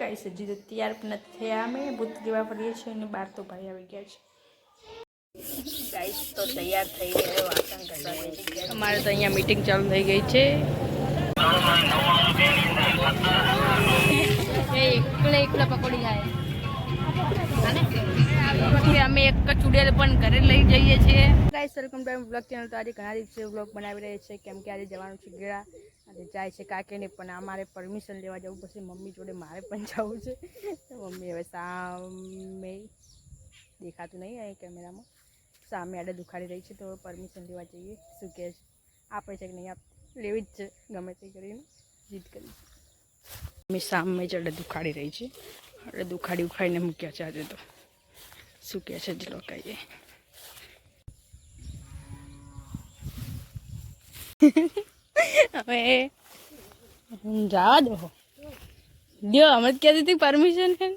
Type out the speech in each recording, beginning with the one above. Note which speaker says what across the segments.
Speaker 1: Guys હજી તો તૈયાર પણ નથી થયા. અમે ભૂત દેવા ફરીએ છીએ અને બાર તો ભાઈ આવી ગયા છે. ગાઈસ તો તૈયાર થઈ ગયા વાસણ અમારે તો અહીંયા મીટિંગ ચાલુ થઈ ગઈ છે. એ એકલા એકલા પકોડી જાય પછી અમે એક ચૂડેલ પણ ઘરે લઈ જઈએ છીએ. Guys welcome to blog channel તો આજે ઘણા દિવસે બ્લોગ બનાવી રહ્યા છે કેમ કે આજે જવાનું છે ગેળા. અને જાય છે કાકીને પણ અમારે પરમિશન લેવા જવું પડશે. મમ્મી જોડે મારે પણ જવું છે. મમ્મી હવે સામે દેખાતું નહીં અહીં કેમેરામાં. સામે આડે દુખાડી રહી છે તો પરમિશન લેવા જઈએ. શું કહે છે? આપે છે કે નહીં, આપ લેવી જ છે. ગમે તે કરીને જીત કરી મમ્મી સામે જ અડે દુખાડી રહી છે. અડે દુખાડી ઉખાડીને મૂક્યા છે આજે તો. શું કહે છે? જ લોકાઈએ. હવે જવા દો દો અમે જ કહેતી હતી પરમિશન હે.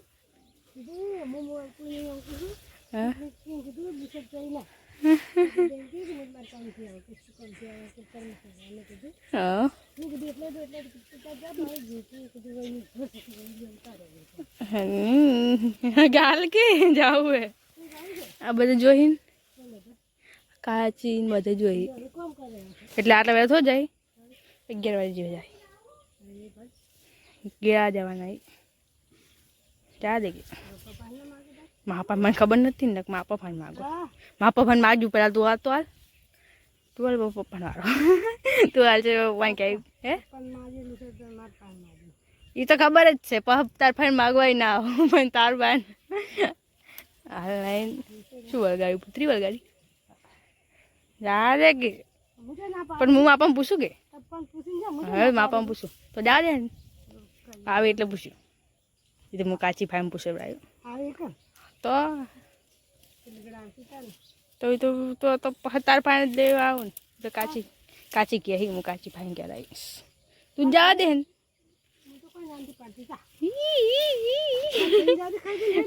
Speaker 1: ગાલ કે? જાવું હે. આ બધું જોઈને? કાચી બધું જોઈ. એટલે આટલા વાગે થો જાય. અગિયાર વાગે જેવા જાય. ગયા જવાના ચા દે મા પપ્પા મને ખબર નથી ને મા પપ્પા માગો. મા પપ્પાને માગ્યું, પેલા તું હાલ, તો હાલ. તું હાલ પપ્પા વાળો તું હાલ છે પપ્પાને કહ્યું હે? એ તો ખબર જ છે પપ તાર ફાઈન માગવાય ના આવો પણ તાર બાન હાલ, લાઈન. શું વળગાડ્યું? પુત્રી વળગાડી. દે કે પણ હું આપણને પૂછું કે? હવે માપામાં પૂછું. તો જા દે ને. આવે એટલે પૂછ્યું. એ હું કાચી ફાઈમ પૂછે તો? તો એ તો તો તો તાર પાણી દેવા આવું ને. તો કાચી કાચી કહે હું કાચી ફાઈન કહેવાઈશ તું જા દે ને.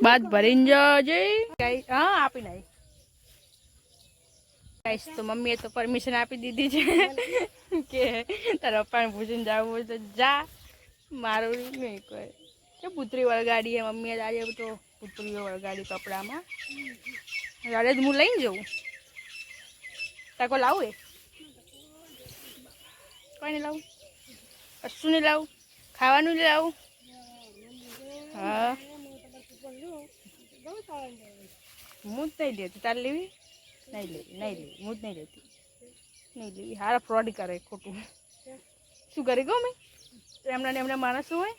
Speaker 1: બાદ ભરીને જજે. હા આપી નાઈ ગાઈસ તો મમ્મીએ તો પરમિશન આપી દીધી છે કે તારા પપ્પાને પૂછીને જવું હોય તો જા. મારું નહીં કોઈ કે પુત્રી વળગાડી હે મમ્મીએ આજે તો પુત્રીઓ વળગાડી કપડામાં. આજે જ હું લઈને જઉં. તાકો લાવું એ? કોઈ નહીં લાવું. કશું નહીં લાવું. ખાવાનું લાવું. હા. હું જ નહીં લેતી તારે લેવી? નહીં લેવી નહીં લેવી હું જ નહીં લેતી. નહીં લેવી હારા ફ્રોડ કરે ખોટું. શું કરે ગયું મેં? એમના ને એમના માણસો હોય?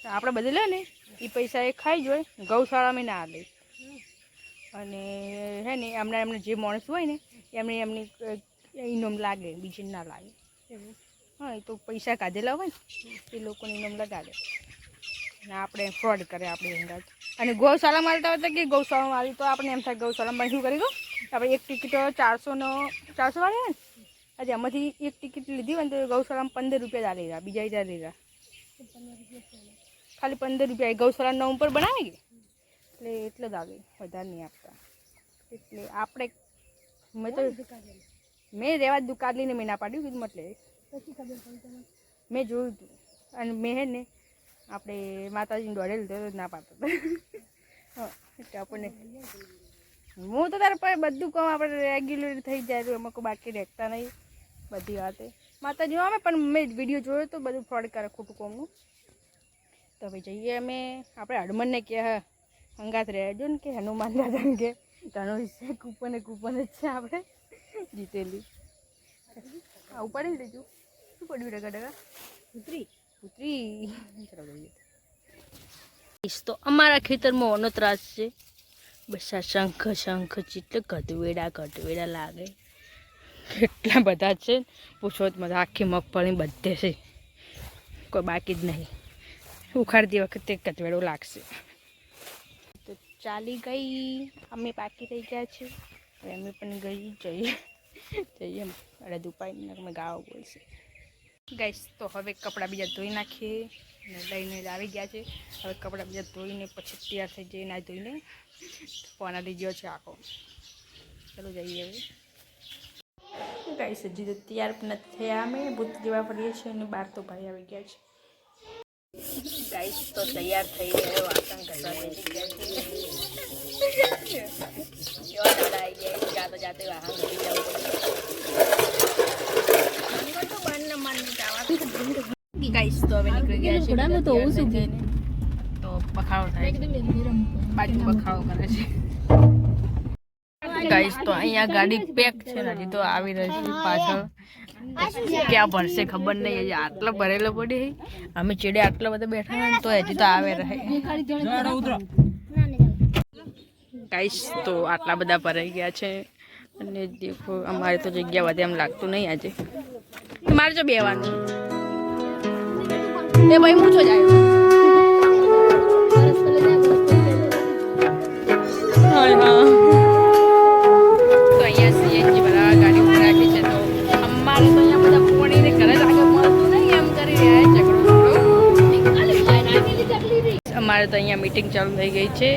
Speaker 1: આપણે બધે લે ને એ પૈસા એ ખાઈ જ હોય ગૌશાળામાં ના લે. અને હે ને એમના એમને જે માણસ હોય ને એમને એમની ઇનામ લાગે બીજી ના લાગે. હા એ તો પૈસા કાઢેલા હોય ને એ લોકોને ઇનામ લગાડે. અને આપણે ફ્રોડ કરે આપણે અંદાજ અને ગૌશાળા મારતા હતા કે ગૌશાળા મારી તો આપણે એમ થાય ગૌશાળામાં શું કરી દઉં? આપણે એક ટિકિટ ચારસોનો, ચારસો વાળી ને? આજે એમાંથી એક ટિકિટ લીધી હોય ને તો ગૌશાળામાં પંદર રૂપિયા ચાલી રહ્યા, બીજા હજાર લીધા ખાલી પંદર રૂપિયા ગૌશાળા ગૌશાળાના ઉપર બનાવે કે એટલે એટલે જ આવે, વધારે નહીં આપતા. એટલે આપણે મેં તો મેં રહેવા દુકાન લઈને મેં ના પાડ્યું કીધું એટલે મેં જોયું હતું અને મેં ને આપણે માતાજીને દોડે લીધો તો ના પાડતો. એટલે આપણને હું તો તારે પાસે બધું કામ આપણે રેગ્યુલર થઈ જાય તો એમાં કોઈ બાકી રહેતા નહીં બધી વાતે. માતાજી આવે પણ મેં વીડિયો જોયો તો બધું ફ્રોડ કરે ખોટું કોમનું તો ભાઈ જઈએ અમે. આપણે હડમનને કે હંગાત રહેજો ને કે હનુમાન દાદાને કે, તનો વિશે કૂપન કૂપન જ છે આપણે જીતેલી. આ ઉપાડી લેજો. શું પડ્યું ડગા ડગા પુત્રી પુત્રી. તો અમારા ખેતરમાં ત્રાસ છે. બસા શંખ શંખ, ચિત્ત ગધવેડા ગધવેડા લાગે. કેટલા બધા છે. પૂછો મને આખી મગફળી બધે છે. કોઈ બાકી જ નહીં. ઉખાડતી વખતે ગધવેડો લાગશે. તો ચાલી ગઈ. અમે બાકી રહી ગયા છે. અમે પણ ગઈ જઈએ. જઈએ. અરે દુપાઈને અમે ગાવા બોલશે. ગાઈસ, તો હવે કપડાં બીજા ધોઈ નાખીએ લઈને આવી ગયા છે. હવે કપડાં બીજા ધોઈને પછી તૈયાર થઈ જઈને ના ધોઈને. પોના લઈ ગયો છે આખો. ચાલો જઈએ હવે. ગાઈસ, હજી તો તૈયાર પણ નથી થયા અમે. ભૂત જેવા ફરીએ છીએ અને બહાર તો ભાઈ આવી ગયા છે. ગાઈસ, તો તૈયાર થઈ ગયો વાસણ આવી ગયા જાતો જાતે વાહન ઘસી જવું પડે તો બંને મન જવા ગાઈસ તો હવે નીકળી ગયા છે
Speaker 2: ઘોડામાં તો હું શું
Speaker 1: તો બખાડો થાય છે. બાજુ બખાડો કરે છે. ગાઈસ તો અહીંયા ગાડી પેક છે ને તો આવી રહી છે પાછળ. ક્યાં ભરશે ખબર નહીં હજી આટલો ભરેલો પડી અમે ચેડે આટલા બધા બેઠા હોય ને તો હજી તો આવે રહે. ગાઈસ તો આટલા બધા ભરાઈ ગયા છે. અને દેખો અમારે તો જગ્યા વધે એમ લાગતું નહીં આજે. મારે જો બેવાનું એ ભાઈ હું છો જાય હાય હા તો અહીંયા સીએનજી બધા ગાડી ઊભી રાખી છે તો અમારે તો અહીંયા બધા પોણીને ઘરે મળતું નહીં એમ કરી રહ્યા છે. અમારે તો અહીંયા મીટિંગ ચાલુ થઈ ગઈ છે.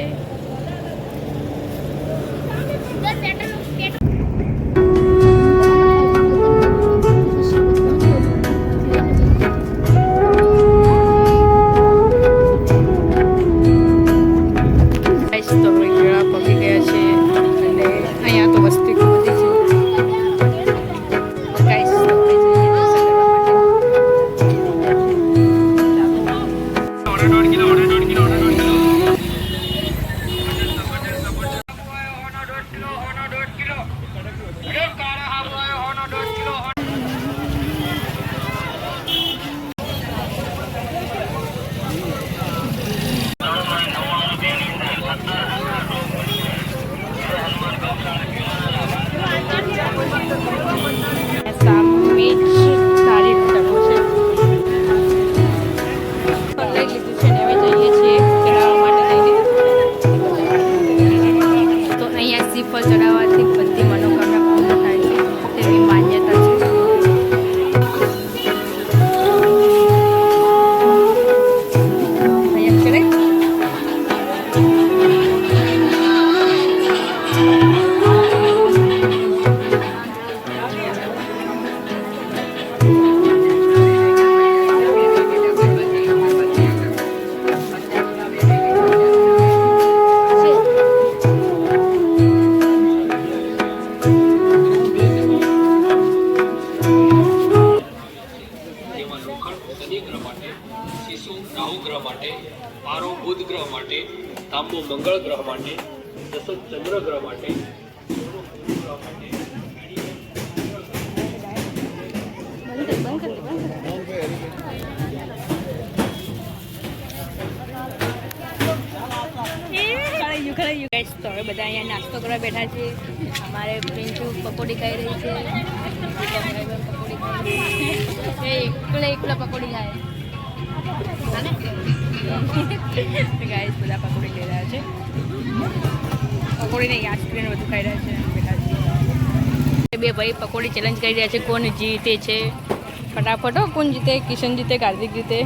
Speaker 3: તાંબુ મંગળ ગ્રહ માટે, જસદ ચંદ્ર ગ્રહ માટે.
Speaker 1: તો હવે બધા અહીંયા નાસ્તો કરવા બેઠા છે. અમારે પિંચુ પકોડી ખાઈ રહી છે. પકોડી એકલે એકલા પકોડી ખાય. ગાઈસ બધા પકોડી લઈ રહ્યા છે પકોડી નહીં આઈસ્ક્રીમ બધું ખાઈ રહ્યા છે બેઠા છે બે ભાઈ પકોડી ચેલેન્જ કરી રહ્યા છે કોણ જીતે છે ફટાફટ હો, કોણ જીતે કિશન જીતે કાર્તિક જીતે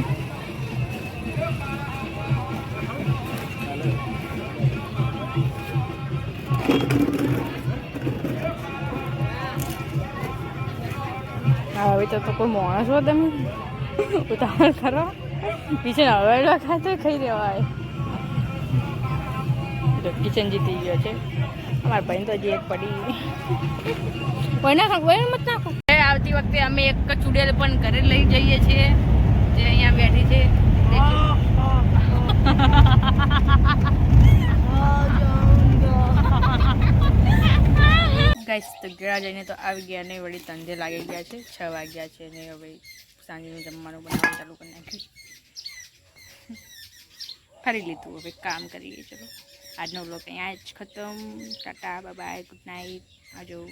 Speaker 1: હવે તો તો કોઈ માણસ હો તમે ઉતાવળ કરો પીછે હવેલા ખાતે ખાઈ દેવાય તો કિચન જીતી ગયો છે. અમારા ભાઈ તો હજી એક પડી કોઈ ના ખાવ કોઈ મત નાખો આવતી વખતે અમે એક ચુડેલ પણ ઘરે લઈ જઈએ છીએ. જે અહીંયા બેઠી છે. ગાઈસ તો ગયા જઈને તો આવી ગયા ને વળી તંજે લાગી ગયા છે. છ વાગ્યા છે ને હવે સાંજનું જમવાનું બનાવવાનું ચાલુ કરી નાખ્યું ફરી લીધું. હવે કામ કરીએ ચલો. આજનો બ્લોગ અહીંયા જ ખતમ. Tata bye good night. આજો